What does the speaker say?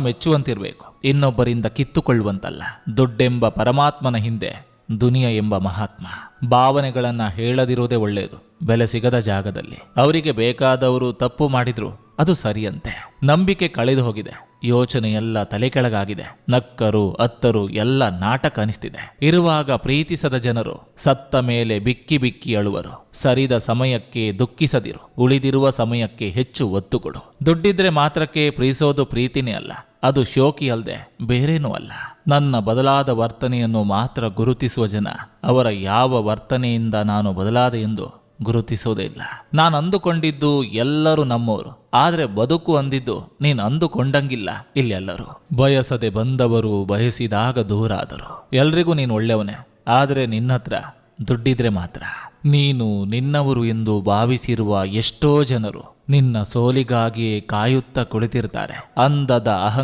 ಮೆಚ್ಚುವಂತಿರಬೇಕು. ಇನ್ನೊಬ್ಬರಿಂದ ಕಿತ್ತುಕೊಳ್ಳುವಂತಲ್ಲ. ದುಡ್ಡೆಂಬ ಪರಮಾತ್ಮನ ಹಿಂದೆ ದುನಿಯ ಎಂಬ ಮಹಾತ್ಮ. ಭಾವನೆಗಳನ್ನ ಹೇಳದಿರುವುದೇ ಒಳ್ಳೆಯದು ಬೆಲೆ ಸಿಗದ ಜಾಗದಲ್ಲಿ. ಅವರಿಗೆ ಬೇಕಾದವರು ತಪ್ಪು ಮಾಡಿದ್ರು, ಅದು ಸರಿಯಂತೆ. ನಂಬಿಕೆ ಕಳೆದು ಹೋಗಿದೆ. ಯೋಚನೆ ಎಲ್ಲ ತಲೆ ಕೆಳಗಾಗಿದೆ ನಕ್ಕರು, ಅತ್ತರು, ಎಲ್ಲ ನಾಟಕ ಅನಿಸ್ತಿದೆ. ಇರುವಾಗ ಪ್ರೀತಿಸದ ಜನರು ಸತ್ತ ಮೇಲೆ ಬಿಕ್ಕಿ ಬಿಕ್ಕಿ ಅಳುವರು. ಸರಿದ ಸಮಯಕ್ಕೆ ದುಃಖಿಸದಿರು. ಉಳಿದಿರುವ ಸಮಯಕ್ಕೆ ಹೆಚ್ಚು ಒತ್ತು ಕೊಡು. ದುಡ್ಡಿದ್ರೆ ಮಾತ್ರಕ್ಕೆ ಪ್ರೀಸೋದು ಪ್ರೀತಿನೇ ಅಲ್ಲ. ಅದು ಶೋಕಿ ಅಲ್ಲದೆ ಬೇರೇನೂ ಅಲ್ಲ. ನನ್ನ ಬದಲಾದ ವರ್ತನೆಯನ್ನು ಮಾತ್ರ ಗುರುತಿಸುವ ಜನ. ಅವರ ಯಾವ ವರ್ತನೆಯಿಂದ ನಾನು ಬದಲಾದೆ ಎಂದು ಗುರುತಿಸೋದೇ ಇಲ್ಲ ನಾನು ಅಂದುಕೊಂಡಿದ್ದು ಎಲ್ಲರೂ ನಮ್ಮವರು ಆದ್ರೆ ಬದುಕು ಅಂದಿದ್ದು ನೀನು ಅಂದುಕೊಂಡಂಗಿಲ್ಲ ಇಲ್ಲೆಲ್ಲರೂ ಬಯಸದೆ ಬಂದವರು ಬಯಸಿದಾಗ ದೂರ ಆದರು. ಎಲ್ರಿಗೂ ನೀನು ಒಳ್ಳೆಯವನೇ. ಆದರೆ ನಿನ್ನತ್ರ ದುಡ್ಡಿದ್ರೆ ಮಾತ್ರ. ನೀನು ನಿನ್ನವರು ಎಂದು ಭಾವಿಸಿರುವ ಎಷ್ಟೋ ಜನರು ನಿನ್ನ ಸೋಲಿಗಾಗಿಯೇ ಕಾಯುತ್ತಾ ಕುಳಿತಿರ್ತಾರೆ. ಅಂದದ ಅಹಂಕಾರ